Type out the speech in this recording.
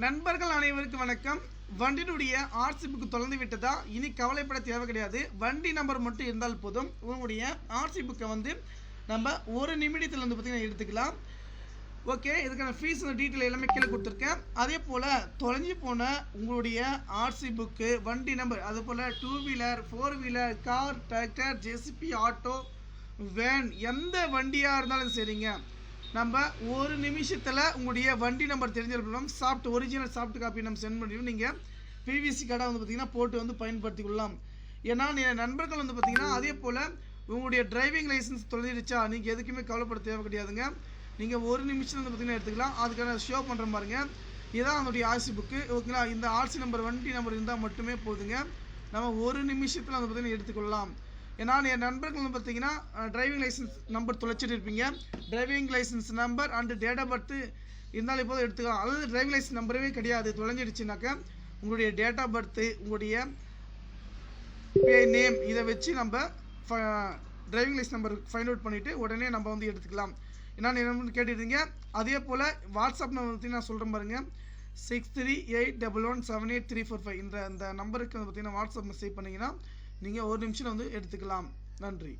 நண்பர்கள் அனைவருக்கும் வணக்கம். வண்டியினுடைய ஆர்சி புக்கு தொலைந்து விட்டதா? இனி கவலைப்பட தேவை கிடையாது. வண்டி நம்பர் மட்டும் இருந்தால் போதும். உங்களுடைய ஆர்சி புக்கை வந்து நம்ம ஒரு நிமிடத்தில் வந்து பார்த்திங்கன்னா எடுத்துக்கலாம். ஓகே இதுக்கான ஃபீஸ் டீட்டெயில் எல்லாமே கீழே கொடுத்துருக்கேன். அதே போல் தொலைஞ்சு போன உங்களுடைய ஆர்சி புக்கு வண்டி நம்பர் அது போல் two wheeler four wheeler car tractor JCB auto van எந்த வண்டியாக இருந்தாலும் சரிங்க. நம்ம ஒரு நிமிஷத்தில் உங்களுடைய வண்டி நம்பர் தெரிஞ்சிருக்கணும். சாஃப்ட் ஒரிஜினல் சாஃப்ட் காப்பி நம்ம சென்ட் பண்ணிவிட்டு நீங்கள் பிவிசி கார்டை வந்து பார்த்தீங்கன்னா போட்டு வந்து பயன்படுத்தி கொள்ளலாம். ஏன்னா நீங்கள் நண்பர்கள் வந்து பார்த்தீங்கன்னா அதே போல் உங்களுடைய டிரைவிங் லைசன்ஸ் தொலைஞ்சிடுச்சா நீங்கள் எதுக்குமே கவலைப்பட தேவை கிடையாதுங்க. நீங்கள் ஒரு நிமிஷம் வந்து பார்த்தீங்கன்னா எடுத்துக்கலாம். அதுக்கான ஷோ பண்ணுற பாருங்க இதுதான் அதனுடைய ஆர்சி புக்கு ஓகேங்களா? இந்த ஆர்சி நம்பர் வண்டி நம்பர் இருந்தால் மட்டுமே போதுங்க. நம்ம ஒரு நிமிஷத்தில் வந்து பார்த்திங்கன்னா எடுத்துக்கொள்ளலாம் ஏன்னா என் நண்பர்கள் வந்து பார்த்தீங்கன்னா டிரைவிங் லைசன்ஸ் நம்பர் தொலைச்சிட்டு இருப்பீங்க. Driving licence number and date of birth இருந்தாலும் இப்போது எடுத்துக்கலாம். அதாவது டிரைவிங் லைசன்ஸ் நம்பரே கிடையாது. தொலைஞ்சிடுச்சுனாக்கா உங்களுடைய டேட் ஆஃப் பர்த்து உங்களுடைய பே நேம் இதை வச்சு நம்ம driving licence number find out பண்ணிவிட்டு உடனே நம்ம வந்து எடுத்துக்கலாம். என்னென்னு கேட்டுருந்தீங்க அதே போல் வாட்ஸ்அப் நம்பர் பற்றி நான் சொல்கிறேன் பாருங்க. Six three eight double one seven eight three four five இந்த அந்த நம்பருக்கு வந்து பார்த்தீங்கன்னா வாட்ஸ்அப் மெசேஜ் பண்ணிங்கன்னா நீங்கள் ஒரு நிமிஷம் வந்து எடுத்துக்கலாம். நன்றி.